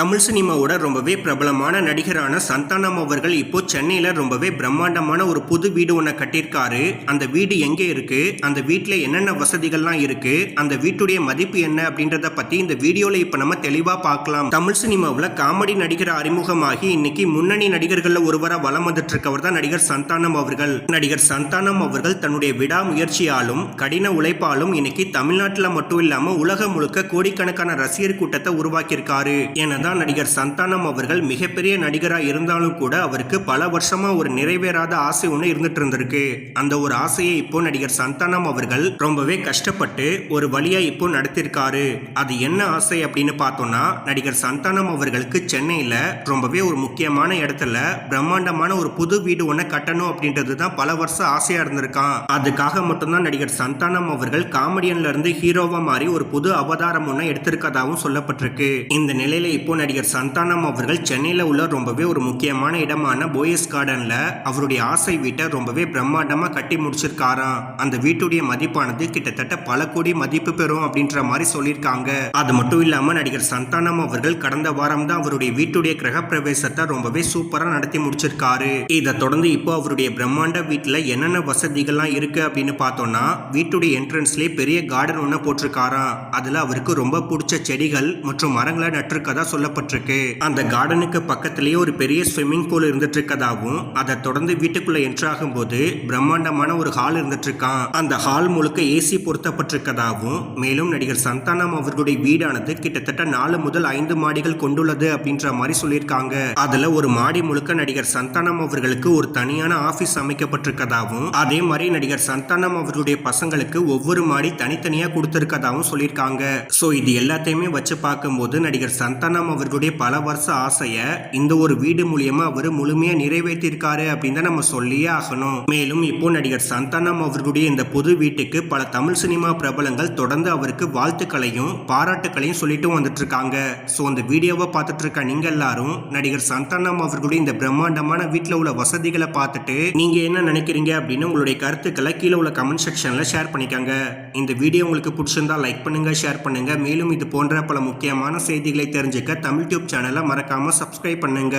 தமிழ் சினிமாவோட ரொம்பவே பிரபலமான நடிகரான சந்தானம் அவர்கள் இப்போ சென்னையில ரொம்பவே பிரம்மாண்டமான ஒரு புது வீடு ஒன்று கட்டியிருக்காரு. அந்த வீடு எங்கே இருக்கு? அந்த வீட்டில் என்னென்ன வசதிகள்லாம் இருக்கு? அந்த வீட்டுடைய மதிப்பு என்ன அப்படின்றத பத்தி இந்த வீடியோல இப்போ நம்ம தெளிவா பார்க்கலாம். தமிழ் சினிமாவில் காமெடி நடிகர் அறிமுகமாகி இன்னைக்கு முன்னணி நடிகர்கள்ல ஒருவரா வலம் வந்துட்டு இருக்கவர் தான் நடிகர் சந்தானம் அவர்கள். நடிகர் சந்தானம் அவர்கள் தன்னுடைய விடாமுயற்சியாலும் கடின உழைப்பாலும் இன்னைக்கு தமிழ்நாட்டில் மட்டும் இல்லாமல் உலகம் முழுக்க கோடிக்கணக்கான ரசிகர் கூட்டத்தை உருவாக்கியிருக்காரு. தான் நடிகர் சந்தானம் அவர்கள் மிகப்பெரிய நடிகராக இருந்தாலும் கூட அவருக்கு பல வருஷமாக ஒரு நிறைவேறாத ஆசை ஒன்று இருந்துட்டு இருந்திருக்கு அந்த ஒரு ஆசையை இப்போ நடிகர் சந்தானம் அவர்கள் ரொம்பவே கஷ்டப்பட்டு ஒரு வழியாக இப்போ நடத்திருக்காரு. அது என்ன ஆசை அப்படின்னு பார்த்தோம்னா நடிகர் சந்தானம் அவர்களுக்கு சென்னையில் ரொம்பவே ஒரு முக்கியமான இடத்துல பிரம்மாண்டமான ஒரு புது வீடு ஒன்று கட்டணும் அப்படின்றது தான் பல வருஷம் ஆசையாக இருந்திருக்கான் அதுக்காக மட்டும்தான் நடிகர் சந்தானம் அவர்கள் காமெடியன்ல இருந்து ஹீரோவா மாறி ஒரு புது அவதாரம் ஒன்று எடுத்திருக்கதாகவும் சொல்லப்பட்டிருக்கு. இந்த நிலையில இப்போ நடிகர் சந்தானம் அவர்கள் சென்னையில உள்ள ரொம்பவே ஒரு முக்கியமான இடமான போயஸ் கார்டன்ல அவருடைய ஆசை வீட்டை ரொம்பவே பிரம்மாண்டமா கட்டி முடிச்சிருக்காராம். அந்த வீட்டுடைய மதிப்பானது கிட்டத்தட்ட பல கோடி மதிப்பு பெறும் அப்படின்ற மாதிரி சொல்லியிருக்காங்க. அது மட்டும் இல்லாம நடிகர் சந்தானம் அவர்கள் கடந்த வாரம் தான் அவருடைய வீட்டுடைய கிரக பிரவேசத்தை ரொம்பவே சூப்பரா நடத்தி முடிச்சிருக்காரு. இதை தொடர்ந்து இப்போ அவருடைய பிரம்மாண்ட வீட்டுல என்னென்ன வசதிகள்லாம் இருக்கு அப்படின்னு பார்த்தோம்னா வீட்டுடைய என்ட்ரன்ஸ்லேயே பெரிய கார்டன் ஒன்று போட்டிருக்காராம். அதுல அவருக்கு ரொம்ப பிடிச்ச செடிகள் மற்றும் மரங்களை நட்டிருக்கதா சொல்லப்பட்டிருக்கு. அந்த கார்டனுக்கு பக்கத்திலேயே ஒரு பெரிய ஸ்விம்மிங் பூல் இருந்துட்டு இருக்கதாகவும் அதை தொடர்ந்து வீட்டுக்குள்ள என்ட்ராகும் போது பிரம்மாண்டமான ஒரு ஹால் இருந்துட்டு இருக்கான் அந்த ஹால் முழுக்க ஏசி பொருத்தப்பட்டிருக்கதாகவும் மேலும் நடிகர் சந்தானம் அவர்களுடைய வீடானது கிட்டத்தட்ட நாலு முதல் ஐந்து மாடிகள் கொண்டுள்ளது அப்படின்ற மாதிரி சொல்லியிருக்காங்க. அதுல ஒரு மாடி முழுக்க நடிகர் சந்தானம் அவர்களுக்கு ஒரு தனியான ஆபீஸ் அமைக்கப்பட்டிருக்கதாவும் அதே மாதிரி நடிகர் சந்தானம் அவர்களுடைய பசங்களுக்கு ஒவ்வொரு மாடி தனித்தனியா கொடுத்திருக்கதாவும் சொல்லியிருக்காங்க. சோ இது எல்லாத்தையுமே வச்சு பார்க்கும்போது நடிகர் சந்தானம் அவர்களுடைய பல வருஷ ஆசையை இந்த ஒரு வீடு மூலியமா அவர் முழுமையா நிறைவேற்றியிருக்காரு அப்படின்னு தான் நம்ம சொல்லியே ஆகணும். மேலும் இப்போ நடிகர் சந்தானம் அவர்களுடைய இந்த புது வீட்டுக்கு பல தமிழ் சினிமா பிரபலங்கள் தொடர்ந்து அவருக்கு வாழ்த்துக்களையும் பாராட்டுக்களையும் சொல்லிட்டு வந்துட்டு இருக்காங்க ஸோ அந்த வீடியோவை பார்த்துட்டு இருக்க நீங்க எல்லாரும் நடிகர் சந்தானம் அவர்களுடைய இந்த பிரம்மாண்டமான வீட்டில் உள்ள வசதிகளை பார்த்துட்டு நீங்க என்ன நினைக்கிறீங்க அப்படின்னு உங்களுடைய கருத்துக்களை கீழே உள்ள கமெண்ட் செக்ஷன்ல ஷேர் பண்ணிக்கோங்க. இந்த வீடியோ உங்களுக்கு பிடிச்சிருந்தா லைக் பண்ணுங்க ஷேர் பண்ணுங்க. மேலும் இது போன்ற பல முக்கியமான செய்திகளை தெரிஞ்சுக்க தமிழ் டியூப் சேனலை மறக்காமல் சப்ஸ்கிரைப் பண்ணுங்க.